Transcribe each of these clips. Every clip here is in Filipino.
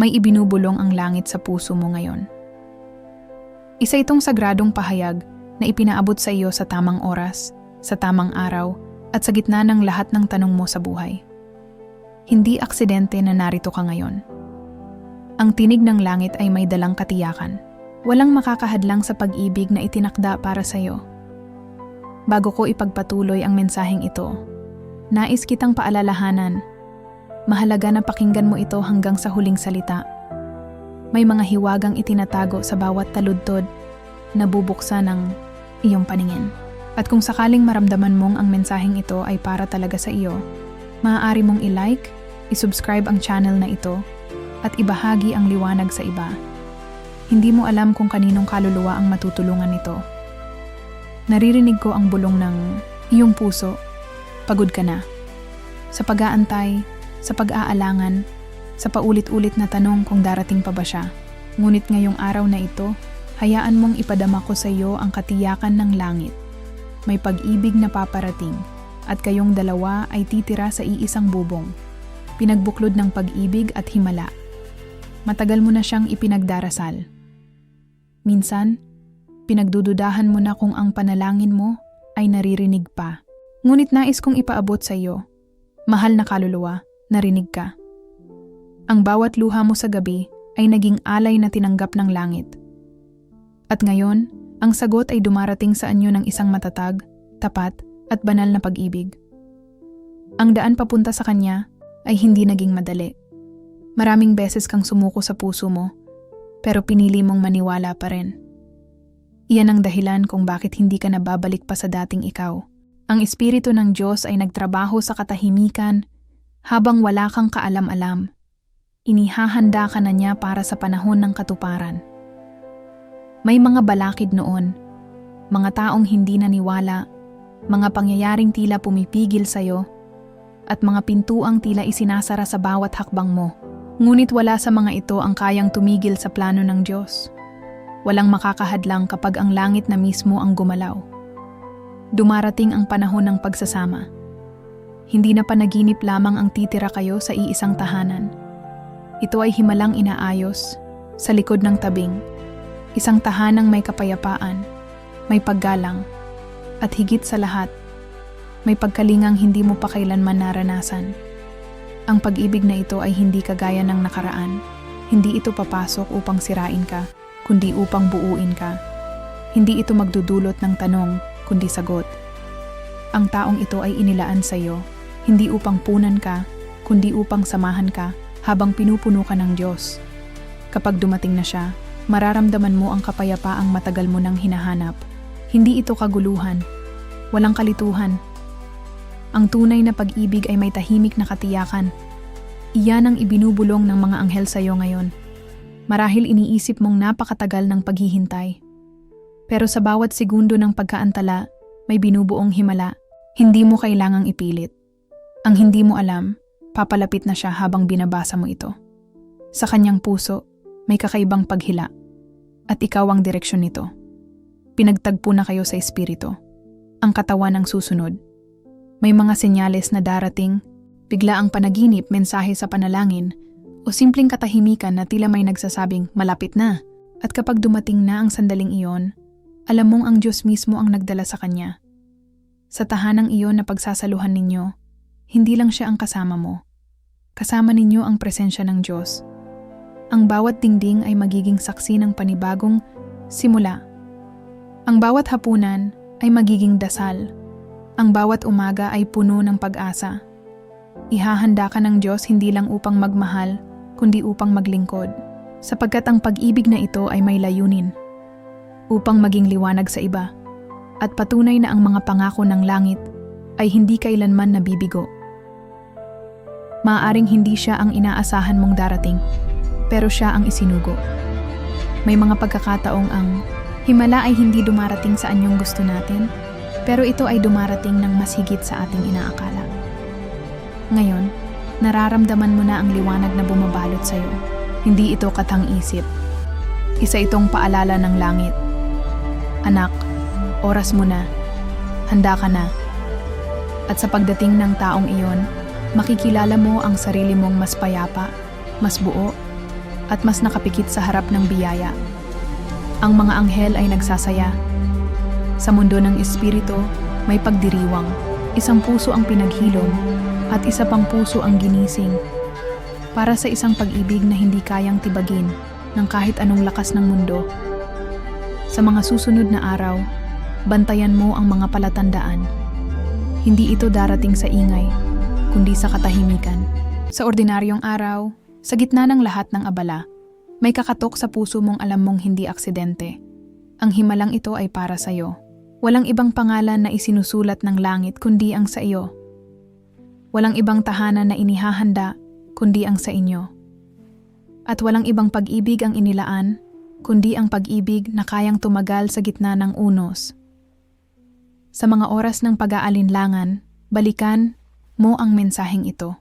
may ibinubulong ang langit sa puso mo ngayon. Isa itong sagradong pahayag na ipinaabot sa iyo sa tamang oras, sa tamang araw, at sa gitna ng lahat ng tanong mo sa buhay. Hindi aksidente na narito ka ngayon. Ang tinig ng langit ay may dalang katiyakan. Walang makakahadlang sa pag-ibig na itinakda para sa iyo. Bago ko ipagpatuloy ang mensaheng ito, nais kitang paalalahanan. Mahalaga na pakinggan mo ito hanggang sa huling salita. May mga hiwagang itinatago sa bawat taludtod na bubuksan ng iyong paningin. At kung sakaling maramdaman mong ang mensaheng ito ay para talaga sa iyo, maaari mong i-like, i-subscribe ang channel na ito, at ibahagi ang liwanag sa iba. Hindi mo alam kung kaninong kaluluwa ang matutulungan nito. Naririnig ko ang bulong ng iyong puso. Pagod ka na. Sa pag-aantay, sa pag-aalangan, sa paulit-ulit na tanong kung darating pa ba siya. Ngunit ngayong araw na ito, hayaan mong ipadama ko sa iyo ang katiyakan ng langit. May pag-ibig na paparating at kayong dalawa ay titira sa iisang bubong. Pinagbuklod ng pag-ibig at himala. Matagal mo na siyang ipinagdarasal. Minsan, pinagdududahan mo na kung ang panalangin mo ay naririnig pa. Ngunit nais kong ipaabot sa iyo. Mahal na kaluluwa, narinig ka. Ang bawat luha mo sa gabi ay naging alay na tinanggap ng langit. At ngayon, ang sagot ay dumarating sa anyo ng isang matatag, tapat, at banal na pag-ibig. Ang daan papunta sa kanya ay hindi naging madali. Maraming beses kang sumuko sa puso mo, pero pinili mong maniwala pa rin. Iyan ang dahilan kung bakit hindi ka nababalik pa sa dating ikaw. Ang Espiritu ng Diyos ay nagtrabaho sa katahimikan habang wala kang kaalam-alam. Inihahanda ka na niya para sa panahon ng katuparan. May mga balakid noon, mga taong hindi naniwala, mga pangyayaring tila pumipigil sa'yo, at mga pintuang tila isinasara sa bawat hakbang mo. Ngunit wala sa mga ito ang kayang tumigil sa plano ng Diyos. Walang makakahadlang kapag ang langit na mismo ang gumalaw. Dumarating ang panahon ng pagsasama. Hindi na panaginip lamang ang titira kayo sa iisang tahanan. Ito ay himalang inaayos, sa likod ng tabing, isang tahanang may kapayapaan, may paggalang, at higit sa lahat, may pagkalingang hindi mo pa kailanman naranasan. Ang pag-ibig na ito ay hindi kagaya ng nakaraan. Hindi ito papasok upang sirain ka, kundi upang buuin ka. Hindi ito magdudulot ng tanong, kundi sagot. Ang taong ito ay inilaan sa iyo, hindi upang punan ka, kundi upang samahan ka habang pinupuno ka ng Diyos. Kapag dumating na siya, mararamdaman mo ang kapayapaang matagal mo nang hinahanap. Hindi ito kaguluhan, walang kalituhan. Ang tunay na pag-ibig ay may tahimik na katiyakan. Iyan ang ibinubulong ng mga anghel sa iyo ngayon. Marahil iniisip mong napakatagal ng paghihintay. Pero sa bawat segundo ng pagkaantala, may binubuong himala. Hindi mo kailangang ipilit. Ang hindi mo alam, papalapit na siya habang binabasa mo ito. Sa kanyang puso, may kakaibang paghila. At ikaw ang direksyon nito. Pinagtagpo na kayo sa espiritu. Ang katawan ang susunod. May mga senyales na darating, bigla ang panaginip, mensahe sa panalangin, o simpleng katahimikan na tila may nagsasabing malapit na. At kapag dumating na ang sandaling iyon, alam mong ang Diyos mismo ang nagdala sa Kanya. Sa tahanang iyon na pagsasaluhan ninyo, hindi lang siya ang kasama mo. Kasama ninyo ang presensya ng Diyos. Ang bawat dingding ay magiging saksi ng panibagong simula. Ang bawat hapunan ay magiging dasal. Ang bawat umaga ay puno ng pag-asa. Ihahanda ka ng Diyos hindi lang upang magmahal, kundi upang maglingkod. Sapagkat ang pag-ibig na ito ay may layunin. Upang maging liwanag sa iba. At patunay na ang mga pangako ng langit ay hindi kailanman nabibigo. Maaaring hindi siya ang inaasahan mong darating, pero siya ang isinugo. May mga pagkakataong ang himala ay hindi dumarating sa anyong gusto natin, pero ito ay dumarating ng mas higit sa ating inaakala. Ngayon, nararamdaman mo na ang liwanag na bumabalot sa iyo. Hindi ito katang isip. Isa itong paalala ng langit. Anak, oras mo na. Handa ka na. At sa pagdating ng taong iyon, makikilala mo ang sarili mong mas payapa, mas buo, at mas nakapikit sa harap ng biyaya. Ang mga anghel ay nagsasaya. Sa mundo ng espiritu, may pagdiriwang. Isang puso ang pinaghilom at isa pang puso ang ginising. Para sa isang pag-ibig na hindi kayang tibagin ng kahit anong lakas ng mundo. Sa mga susunod na araw, bantayan mo ang mga palatandaan. Hindi ito darating sa ingay, kundi sa katahimikan. Sa ordinaryong araw, sa gitna ng lahat ng abala, may kakatok sa puso mong alam mong hindi aksidente. Ang himalang ito ay para sa iyo. Walang ibang pangalan na isinusulat ng langit kundi ang sa iyo. Walang ibang tahanan na inihahanda kundi ang sa inyo. At walang ibang pag-ibig ang inilaan kundi ang pag-ibig na kayang tumagal sa gitna ng unos. Sa mga oras ng pag-aalinlangan, balikan mo ang mensaheng ito.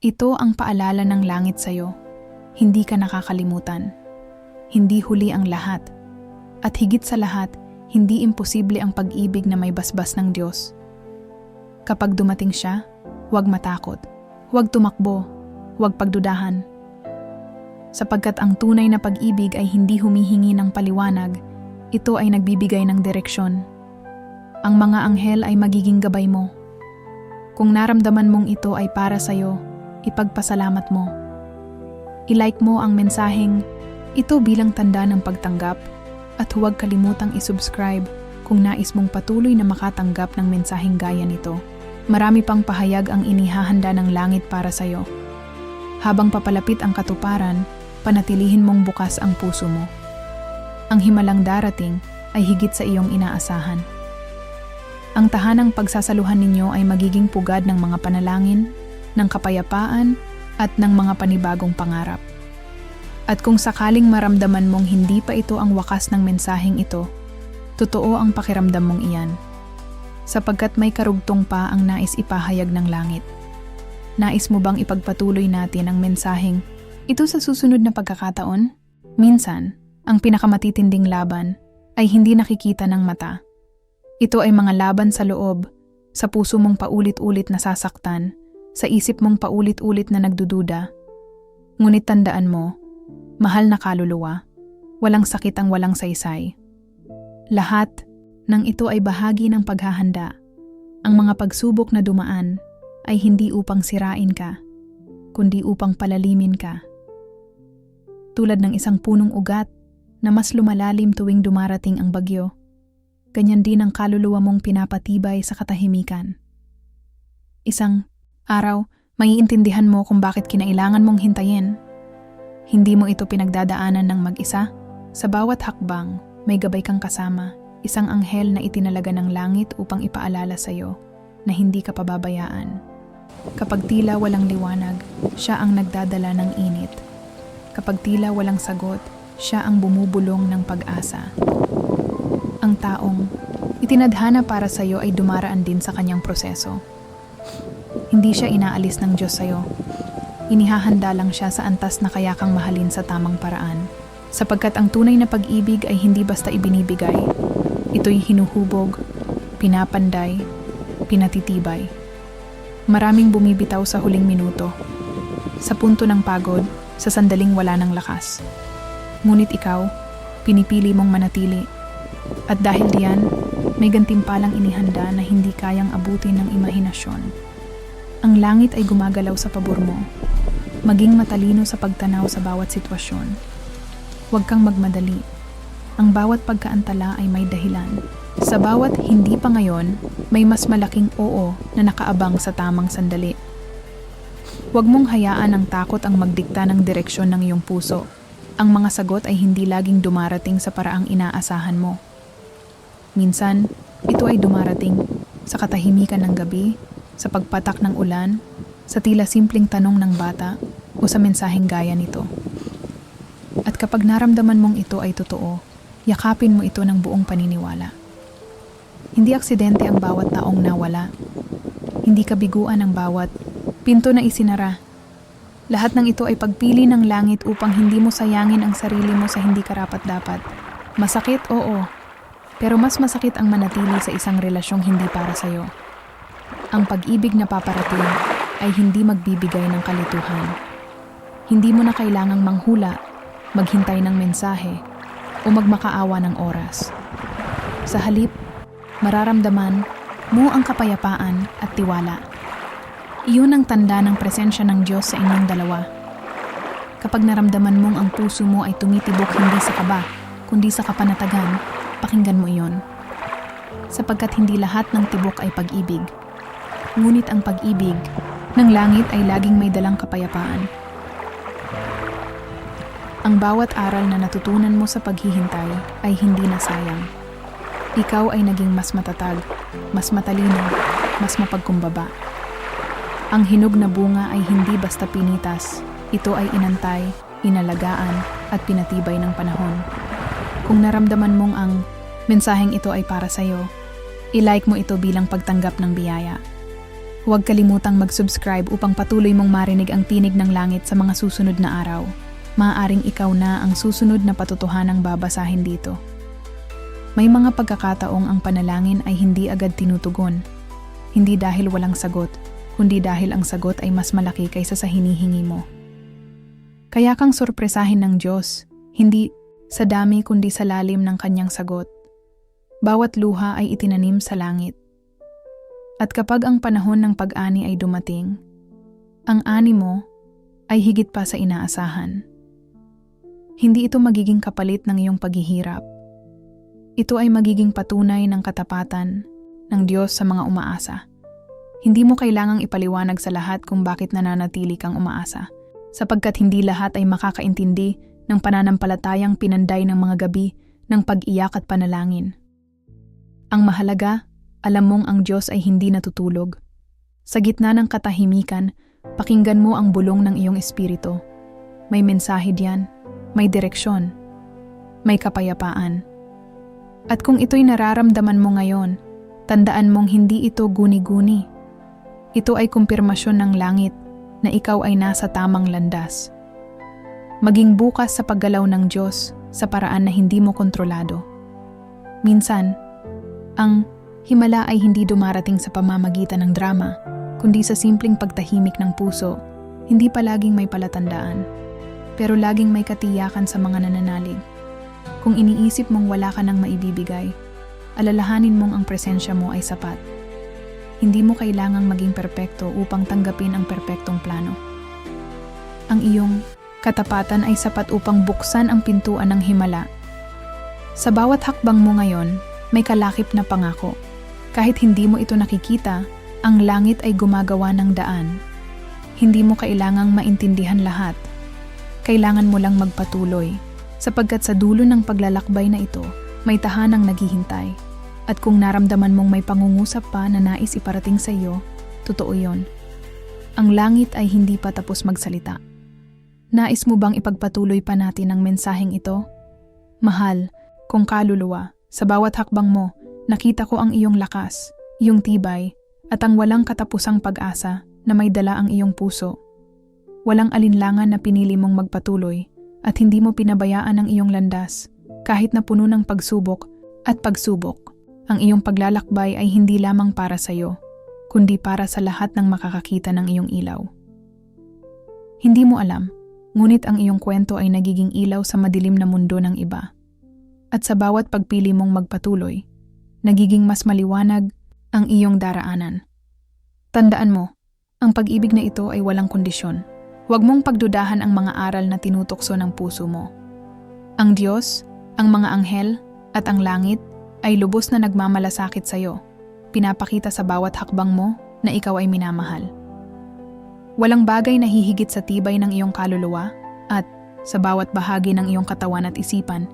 Ito ang paalala ng langit sa iyo. Hindi ka nakakalimutan. Hindi huli ang lahat. At higit sa lahat, hindi imposible ang pag-ibig na may basbas ng Diyos. Kapag dumating siya, huwag matakot. Huwag tumakbo. Huwag pagdudahan. Sapagkat ang tunay na pag-ibig ay hindi humihingi ng paliwanag, ito ay nagbibigay ng direksyon. Ang mga anghel ay magiging gabay mo. Kung naramdaman mong ito ay para sa'yo, ipagpasalamat mo. I-like mo ang mensaheng ito bilang tanda ng pagtanggap at huwag kalimutang isubscribe kung nais mong patuloy na makatanggap ng mensaheng gaya nito. Marami pang pahayag ang inihahanda ng langit para sa iyo. Habang papalapit ang katuparan, panatilihin mong bukas ang puso mo. Ang himalang darating ay higit sa iyong inaasahan. Ang tahanang pagsasaluhan ninyo ay magiging pugad ng mga panalangin, ng kapayapaan at ng mga panibagong pangarap. At kung sakaling maramdaman mong hindi pa ito ang wakas ng mensaheng ito, totoo ang pakiramdam mong iyan. Sapagkat may karugtong pa ang nais ipahayag ng langit. Nais mo bang ipagpatuloy natin ang mensaheng ito sa susunod na pagkakataon? Minsan, ang pinakamatitinding laban ay hindi nakikita ng mata. Ito ay mga laban sa loob, sa puso mong paulit-ulit nasasaktan, sa isip mong paulit-ulit na nagdududa. Ngunit tandaan mo, mahal na kaluluwa, walang sakit ang walang saysay. Lahat ng ito ay bahagi ng paghahanda. Ang mga pagsubok na dumaan ay hindi upang sirain ka, kundi upang palalimin ka. Tulad ng isang punong ugat na mas lumalalim tuwing dumarating ang bagyo, ganyan din ang kaluluwa mong pinapatibay sa katahimikan. Isang araw, maiintindihan mo kung bakit kinailangan mong hintayin. Hindi mo ito pinagdadaanan ng mag-isa. Sa bawat hakbang, may gabay kang kasama, isang anghel na itinalaga ng langit upang ipaalala sa iyo na hindi ka pababayaan. Kapag tila walang liwanag, siya ang nagdadala ng init. Kapag tila walang sagot, siya ang bumubulong ng pag-asa. Ang taong itinadhana para sa iyo ay dumaraan din sa kanyang proseso. Hindi siya inaalis ng Diyos sa'yo. Inihahanda lang siya sa antas na kaya kang mahalin sa tamang paraan. Sapagkat ang tunay na pag-ibig ay hindi basta ibinibigay. Ito'y hinuhubog, pinapanday, pinatitibay. Maraming bumibitaw sa huling minuto. Sa punto ng pagod, sa sandaling wala ng lakas. Ngunit ikaw, pinipili mong manatili. At dahil diyan, may gantimpalang inihanda na hindi kayang abutin ng imahinasyon. Ang langit ay gumagalaw sa pabor mo. Maging matalino sa pagtanaw sa bawat sitwasyon. Huwag kang magmadali. Ang bawat pagkaantala ay may dahilan. Sa bawat hindi pa ngayon, may mas malaking oo na nakaabang sa tamang sandali. Huwag mong hayaan ang takot ang magdikta ng direksyon ng iyong puso. Ang mga sagot ay hindi laging dumarating sa paraang inaasahan mo. Minsan, ito ay dumarating sa katahimikan ng gabi, sa pagpatak ng ulan, sa tila simpleng tanong ng bata, o sa mensaheng gaya nito. At kapag naramdaman mong ito ay totoo, yakapin mo ito ng buong paniniwala. Hindi aksidente ang bawat taong nawala. Hindi kabiguan ang bawat pinto na isinara. Lahat ng ito ay pagpili ng langit upang hindi mo sayangin ang sarili mo sa hindi karapat-dapat. Masakit, oo. Pero mas masakit ang manatili sa isang relasyong hindi para sa'yo. Ang pag-ibig na paparating ay hindi magbibigay ng kalituhan. Hindi mo na kailangang manghula, maghintay ng mensahe, o magmakaawa ng oras. Sa halip, mararamdaman mo ang kapayapaan at tiwala. Iyon ang tanda ng presensya ng Diyos sa inyong dalawa. Kapag naramdaman mong ang puso mo ay tumitibok hindi sa kaba, kundi sa kapanatagan, pakinggan mo iyon. Sapagkat hindi lahat ng tibok ay pag-ibig. Ngunit ang pag-ibig ng langit ay laging may dalang kapayapaan. Ang bawat aral na natutunan mo sa paghihintay ay hindi na sayang. Ikaw ay naging mas matatag, mas matalino, mas mapagkumbaba. Ang hinog na bunga ay hindi basta pinitas. Ito ay inantay, inalagaan, at pinatibay ng panahon. Kung naramdaman mong ang mensaheng ito ay para sa'yo, i-like mo ito bilang pagtanggap ng biyaya. Huwag kalimutang mag-subscribe upang patuloy mong marinig ang tinig ng langit sa mga susunod na araw. Maaaring ikaw na ang susunod na patotohanang babasahin dito. May mga pagkakataong ang panalangin ay hindi agad tinutugon. Hindi dahil walang sagot, kundi dahil ang sagot ay mas malaki kaysa sa hinihingi mo. Kaya kang sorpresahin ng Diyos, hindi sa dami kundi sa lalim ng kanyang sagot. Bawat luha ay itinanim sa langit. At kapag ang panahon ng pag-ani ay dumating, ang ani mo ay higit pa sa inaasahan. Hindi ito magiging kapalit ng iyong paghihirap. Ito ay magiging patunay ng katapatan ng Diyos sa mga umaasa. Hindi mo kailangang ipaliwanag sa lahat kung bakit nananatili kang umaasa, sapagkat hindi lahat ay makakaintindi ng pananampalatayang pinanday ng mga gabi ng pag-iyak at panalangin. Ang mahalaga, alam mong ang Diyos ay hindi natutulog. Sa gitna ng katahimikan, pakinggan mo ang bulong ng iyong espiritu. May mensahe diyan may direksyon, may kapayapaan. At kung ito'y nararamdaman mo ngayon, tandaan mong hindi ito guni-guni. Ito ay kumpirmasyon ng langit na ikaw ay nasa tamang landas. Maging bukas sa paggalaw ng Diyos sa paraan na hindi mo kontrolado. Minsan, ang himala ay hindi dumarating sa pamamagitan ng drama, kundi sa simpleng pagtahimik ng puso, hindi palaging may palatandaan pero laging may katiyakan sa mga nananalig. Kung iniisip mong wala ka nang maibibigay, alalahanin mong ang presensya mo ay sapat. Hindi mo kailangang maging perpekto upang tanggapin ang perpektong plano. Ang iyong katapatan ay sapat upang buksan ang pintuan ng himala. Sa bawat hakbang mo ngayon, may kalakip na pangako. Kahit hindi mo ito nakikita, ang langit ay gumagawa ng daan. Hindi mo kailangang maintindihan lahat kailangan mo lang magpatuloy sapagkat sa dulo ng paglalakbay na ito, may tahanang naghihintay. At kung naramdaman mong may pangungusap pa na nais iparating sa iyo, totoo yon. Ang langit ay hindi pa tapos magsalita. Nais mo bang ipagpatuloy pa natin ang mensaheng ito? Mahal, kung kaluluwa, sa bawat hakbang mo, nakita ko ang iyong lakas, iyong tibay, at ang walang katapusang pag-asa na may dala ang iyong puso Walang alinlangan na pinili mong magpatuloy at hindi mo pinabayaan ang iyong landas kahit na puno ng pagsubok at pagsubok. Ang iyong paglalakbay ay hindi lamang para sa iyo, kundi para sa lahat ng makakakita ng iyong ilaw. Hindi mo alam, ngunit ang iyong kwento ay nagiging ilaw sa madilim na mundo ng iba. At sa bawat pagpili mong magpatuloy, nagiging mas maliwanag ang iyong daraanan. Tandaan mo, ang pag-ibig na ito ay walang kondisyon Huwag mong pagdudahan ang mga aral na tinutokso ng puso mo. Ang Diyos, ang mga anghel, at ang langit ay lubos na nagmamalasakit sa iyo. Pinapakita sa bawat hakbang mo na ikaw ay minamahal. Walang bagay na hihigit sa tibay ng iyong kaluluwa at sa bawat bahagi ng iyong katawan at isipan,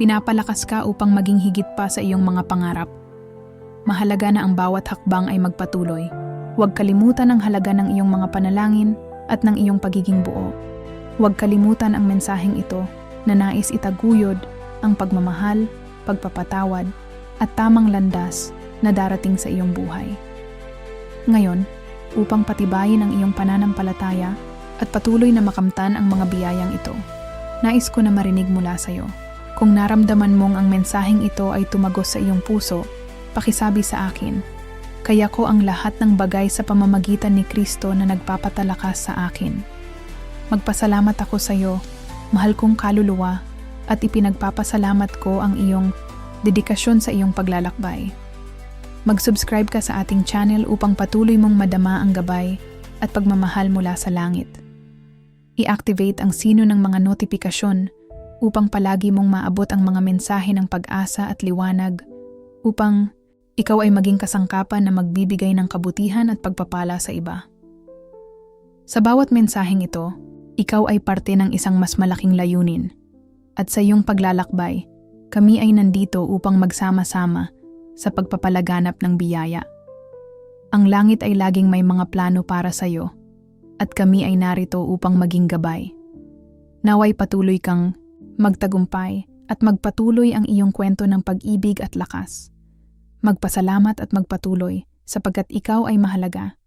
pinapalakas ka upang maging higit pa sa iyong mga pangarap. Mahalaga na ang bawat hakbang ay magpatuloy. Huwag kalimutan ang halaga ng iyong mga panalangin at ng iyong pagiging buo. Huwag kalimutan ang mensaheng ito na nais itaguyod ang pagmamahal, pagpapatawad, at tamang landas na darating sa iyong buhay. Ngayon, upang patibayin ang iyong pananampalataya at patuloy na makamtan ang mga biyayang ito, nais ko na marinig mula sa iyo. Kung naramdaman mong ang mensaheng ito ay tumagos sa iyong puso, pakisabi sa akin kaya ko ang lahat ng bagay sa pamamagitan ni Kristo na nagpapatalakas sa akin. Magpasalamat ako sa iyo, mahal kong kaluluwa, at ipinagpapasalamat ko ang iyong dedikasyon sa iyong paglalakbay. Mag-subscribe ka sa ating channel upang patuloy mong madama ang gabay at pagmamahal mula sa langit. I-activate ang sino ng mga notifikasyon upang palagi mong maabot ang mga mensahe ng pag-asa at liwanag upang ikaw ay maging kasangkapan na magbibigay ng kabutihan at pagpapala sa iba. Sa bawat mensaheng ito, ikaw ay parte ng isang mas malaking layunin. At sa iyong paglalakbay, kami ay nandito upang magsama-sama sa pagpapalaganap ng biyaya. Ang langit ay laging may mga plano para sa iyo, at kami ay narito upang maging gabay. Naway patuloy kang magtagumpay at magpatuloy ang iyong kwento ng pag-ibig at lakas. Magpasalamat at magpatuloy sapagkat ikaw ay mahalaga